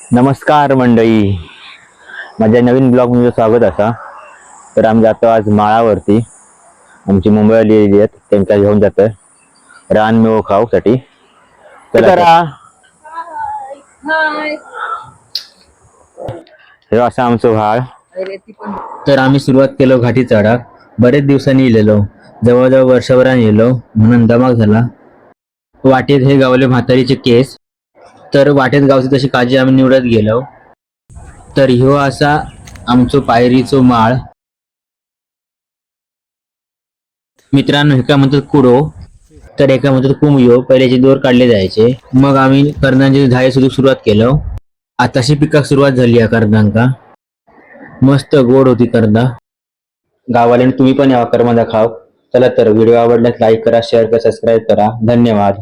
नमस्कार मंडळी. माझ्या नवीन ब्लॉगमध्ये स्वागत असा. तर आम्ही जातो आज माळावरती. आमची मुंबईला लिहिलेली आहेत त्यांच्या घेऊन जातोय. रान मेव खाऊसाठी. हे असं आमचं व्हाळ. तर आम्ही सुरुवात केलो घाटी चढा बरेच दिवसांनी येलेलो. जवळजवळ वर्षभराने येलो. म्हणून दमाग झाला. वाटेत हे गावले म्हातारीचे केस. तर वाटेत गावची तशी काळजी आम्ही निवडत गेलो. तर ह्यो असा आमचो पायरीचो माळ. मित्रांनो एका म्हणतात कुडो तर एका म्हणतात कुमयो पहिल्याचे दोर काढले जायचे. मग आम्ही कर्णांचे झाडे सुरू सुरुवात केलं. आताशी पिकाक सुरुवात झाली या कर्णांका. मस्त गोड होती कर्णा. गावाल्याने तुम्ही पण या कर्मादा खाव चला तर व्हिडिओ आवडल्यास लाईक करा शेअर करा सबस्क्राईब करा. धन्यवाद.